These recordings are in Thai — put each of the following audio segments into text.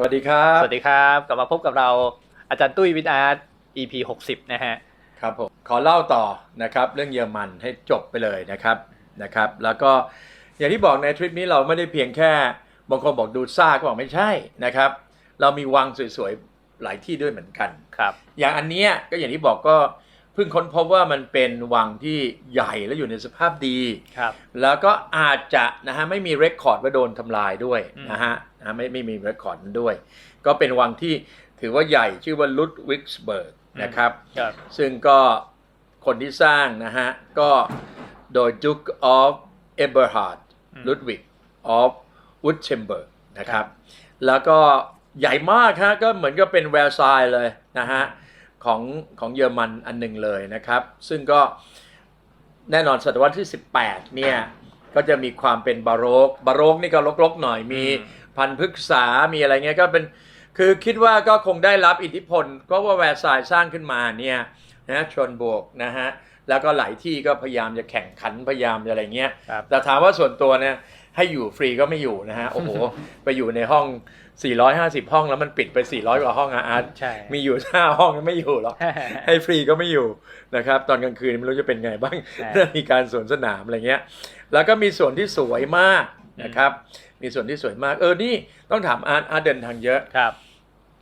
สวัสดีครับ สวัสดีครับ กลับมาพบกับเราอาจารย์ตุ้ยวิทย์อาร์ต EP 60 นะฮะ ครับผม ขอเล่าต่อนะครับ เรื่องเยอรมันให้จบไปเลยนะครับนะครับ แล้วก็อย่างที่บอกในทริปนี้เราไม่ได้เพียงแค่บางคนบอกดูซ่าก็บอกไม่ใช่นะครับ เรามีวังสวยๆ หลายที่ด้วยเหมือนกันครับ อย่างอันเนี้ยก็อย่างที่บอกก็ เพิ่งค้นพบว่ามันเป็นวังที่ใหญ่และอยู่ในสภาพดีครับ แล้วก็อาจจะนะฮะไม่มีเรคคอร์ดว่าโดนทำลายด้วยอืมนะฮะนะไม่ไม่มีเรคคอร์ดนั้นด้วย ก็เป็นวังที่ถือว่าใหญ่ชื่อว่าลุดวิกสเบิร์กนะครับครับซึ่งก็คนที่สร้างนะฮะก็โดย Duke of Eberhard อืม Ludwig of Württemberg นะครับ แล้วก็ใหญ่มากฮะก็เหมือนกับเป็นแวร์ซายเลยนะฮะ ของของเยอรมันอันหนึ่งเลยนะครับ ซึ่งก็แน่นอนศตวรรษที่ 18 เนี่ย ก็จะมีความเป็นบาโรกบาโรกนี่ก็รกๆหน่อยมีอืมพันธุ์พฤกษา มีอะไรเงี้ยก็เป็นคือคิดว่าก็คงได้รับอิทธิพลเพราะว่าแวร์ซายน์สร้างขึ้นมาเนี่ยนะชนบวกนะฮะแล้วก็หลายที่ก็พยายามจะแข่งขันพยายามจะอะไรเงี้ยครับแต่ถามว่าส่วนตัวเนี่ย ให้อยู่ฟรีก็ไม่อยู่นะฮะโอ้โหไปอยู่ในห้อง 450 ห้องแล้วมันปิดไป 400 กว่าห้องอะอาร์ตใช่มีอยู่5ห้องไม่อยู่หรอกให้ฟรีก็ไม่อยู่นะครับตอนกลางคืนไม่รู้จะเป็นไงบ้างใช่ถ้ามีการสวนสนามอะไรเงี้ย แล้วก็มีส่วนที่สวยมากนะครับมีส่วนที่สวยมากเออนี่ต้องถามอาร์ตอาร์ตเดินทางเยอะครับ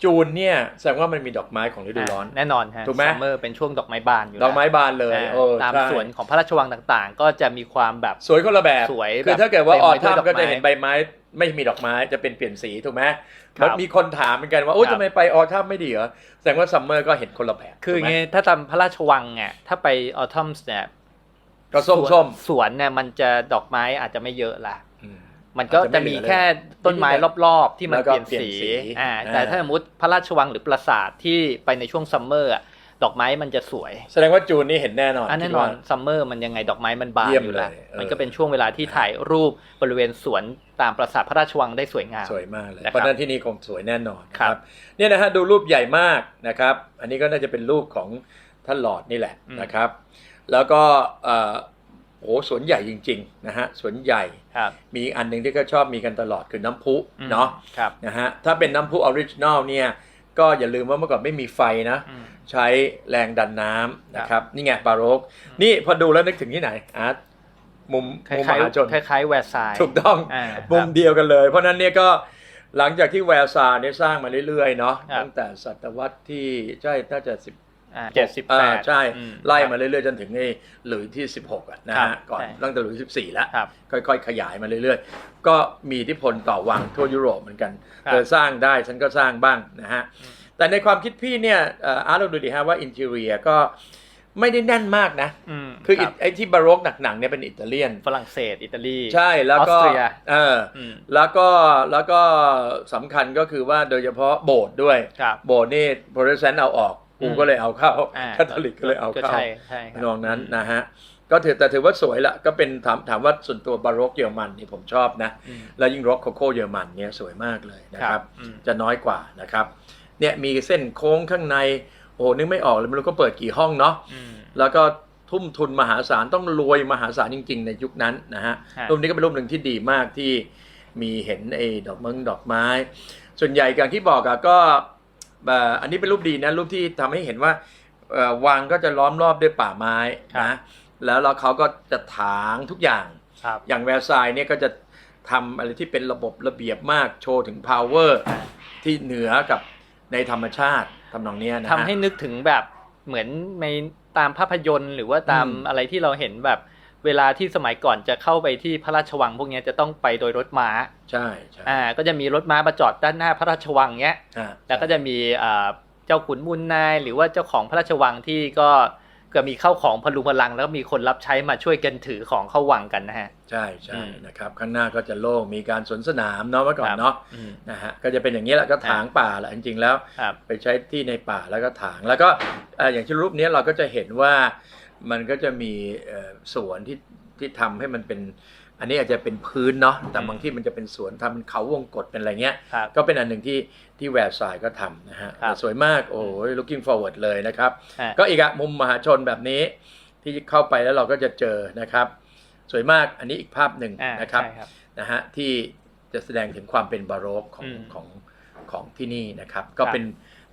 จูนเนี่ยแสดงว่ามันมีดอกไม้ของฤดูร้อน แน่นอนฮะถูกไหมซัมเมอร์เป็นช่วงดอกไม้บานอยู่ดอกไม้แล้วบานเลยอ่าเออตามใช่สวนของพระราชวังต่างๆ ก็จะมีความแบบสวยคนละแบบสวยคือแบบถ้าเกิดว่าเต็มออไปด้วยทัมดอกไม้ก็จะเห็นใบไม้ไม่มีดอกไม้จะเป็นเปลี่ยนสีถูกไหมครับแล้วมีคนถามเหมือนกันว่าโอ้ครับทำไมไปออทัมไม่ดีเหรอแสดงว่าซัมเมอร์ก็เห็นคนละแบบคือถูกไหมไงถ้าตามพระราชวังเนี่ยถ้าไปออทัมส์เนี่ยก็ส้มสวนส้มสวนเนี่ยมันจะดอกไม้อาจจะไม่เยอะละอื มมันก็อาจจะจะไม่มีเหลือเลยแค่ต้นไม้รอบๆ ที่มันแล้วก็เปลี่ยนเปลี่ยนสีสีอ่าอ่าแต่ถ้าสมมติพระราชวังหรือปราสาทที่ไปในช่วงซัมเมอร์อะดอกไม้มันจะสวย แสดงว่าจูนนี่เห็นแน่นอนอันแน่คิดนอว่านซัมเมอร์มันยังไงดอกไม้มันบานเยี่ยมอยู่แล้วเลยเออมันก็เป็นช่วงเวลาที่ถ่ายรูปบริเวณสวนตามปราสาทพระราชวังได้สวยงาม สวยมากเลยนะครับเพราะฉะนั้นที่นี่คงสวยแน่นอนนะคครัรับบเนี่ยนะฮะดูรูปใหญ่มากนะครับ อันนี้ก็น่าจะเป็นรูปของท่านหลอดนี่แหละอืมนะครับ แล้วก็เอ่อโอ้โหสวนใหญ่จริงๆนะฮะสวนใหญ่ครับมีอันหนึ่งที่ก็ชอบมีกันตลอดคือน้ำพุอืมเนาะครับนะฮะถ้าเป็นน้ำพุออริจินอลเนี่ยก็อย่าลืมว่าเมื่อก่อนไม่มีไฟนะอืมใช้แรงดันน้ำนะครับนี่ไงบาโรกอืมนี่พอดูแล้วนึกถึงที่ไหนอาร์ตมุมคมุมมล้ายหาชนๆคล้ายๆแวร์ซายน์ถูกต้องอ่ามุมครับเดียวกันเลย เพราะฉะนั้นเนี่ยก็หลังจากที่แวร์ซาเนี่ยสร้างมาเรื่อยๆเนาะครับตั้งแต่ศตวรรษที่ใช่น่าจะสิบอ่า เจ็ดสิบแปดใช่อืไล่ครับมาเรื่อยๆ จนถึงไอ้หลุยที่ 16อะนะครัฮะบก่อนใช่ตั้งแต่หลุยที่ 14 แล้วครับค่อยๆ ขยายมาเรื่อยๆ ก็มีอิทธิพลต่อวังทั่วยุโรปเหมือนกันครับเธอสร้างได้ฉันก็สร้างบ้างนะฮะอืมแต่ในความคิดพี่เนี่ยเอ่ออาร์ตลองดูดิฮะว่าอินเท i รียก็ไม่ได้แน่นมากนะอืมคือคอิรับไอ้ที่บาโรกหนักๆเนี่ยเป็นอิตาเลียน ฝรั่งเศส อิตาลี ใช่ แล้วก็ออสเตรียเอออืมแล้วก็ แล้วก็สำคัญก็คือว่าโดยเฉพาะโบสถ์ด้วยครับโบสถ์นี่โปรเตสแตนต์เอาออก กูอืมก็เลยเอาเข้าอ่าคาทอลิกก็เลยเอาเข้าใช่ใช่ครับนองนั้นนะฮะก็ถือแต่ถือว่าสวยละก็เป็นถามถามว่าส่วนตัวบาโรกเยอรมันนี่ผมชอบนะอืมแล้วยิ่งร็อกโคโค่เยอรมันเนี่ยสวยมากเลยนะคครัรับบอืมจะน้อยกว่านะครับเนี่ยมีเส้นโค้งข้างในโอ้โหนึกไม่ออกเลยไม่รู้ก็เปิดกี่ห้องเนาะอืมแล้วก็ทุ่มทุนมหาศาลต้องรวยมหาศาลจริง ๆ ในยุคนั้นนะฮะฮะรูปนี้ก็เป็นรูปหนึ่งที่ดีมากที่มีเห็นไอ้ดอกเมืองดอกไม้ ส่วนใหญ่อย่างที่บอกอะก็เอ่ออันนี้เป็นรูปดีนะรูปที่ทำให้เห็นว่าเอ่อวังก็จะล้อมรอบด้วยป่าไม้ครับนะแล้วเราเขาก็จะถางทุกอย่างครับอย่างแวร์ซายน์เนี่ยก็จะทำอะไรที่เป็นระบบระเบียบมากโชว์ถึง power ที่เหนือกับในธรรมชาติทำนองเนี้ยนะฮะทำให้นึกถึงแบบเหมือนในตามภาพยนตร์ หรือว่าตามอืมอะไรที่เราเห็นแบบ เวลาที่สมัยก่อนจะเข้าไปที่พระราชวังพวกเนี้ยจะต้องไปโดยรถม้า ใช่ใช่อ่าก็จะมีรถม้ามาจอดด้านหน้าพระราชวังเนี้ยอ่าแล้วก็จะมีอ่าเจ้าขุนมูลนาย หรือว่าเจ้าของพระราชวังที่ก็ก็มีเข้าของพลุงพลัง แล้วก็มีคนรับใช้มาช่วยกันถือของเข้าวังกันนะฮะ ใช่ใช่อืมนะครับ ข้างหน้าก็จะโล่งมีการสวนสนามเนาะเมื่อก่อนครับเนาะอืมนะฮะก็จะเป็นอย่างนี้แหละก็ถางป่าแหละจริงๆแล้วครับไปใช้ที่ในป่าแล้วก็ถางแล้วก็เอ่ออย่างที่รูปนี้เราก็จะเห็นว่า มันก็จะมีเอ่อสวนที่ที่ทำให้มันเป็น อันนี้อาจจะเป็นพื้นเนาะแต่อืมบางที่มันจะเป็นสวนทำเป็นเขาวงกตเป็นอะไรเงี้ย ครับ ก็เป็นอันหนึ่งที่ที่แวร์ซายก็ทำนะฮะครับ แต่สวยมากโอ้ย looking forward เลยนะครับฮะก็อีกอะมุมมหาชนแบบนี้ ที่เข้าไปแล้วเราก็จะเจอนะครับ สวยมากอันนี้อีกภาพหนึ่งอ่านะครับ ใช่ครับนะฮะที่จะแสดงถึงความเป็นบาโรกของอืมของของที่นี่นะครับ ก็เป็น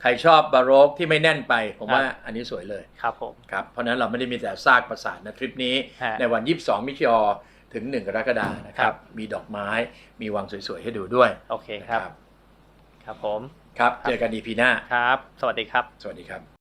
ใครชอบบาโรกที่ไม่แน่นไปผมว่าอันนี้สวยเลยครับผมครับเพราะฉะนั้นเราไม่ได้มีแต่ซากปราสาทนะทริปนี้ฮะในวัน 22 มิถุนายนถึง 1 กรกฎาคมนะคครัรับบมีดอกไม้มีวังสวยๆ ให้ดูด้วย โอเคครับนะครับผม ครับ เจอกัน EP หน้าครับ สวัสดีครับ สวัสดีครับ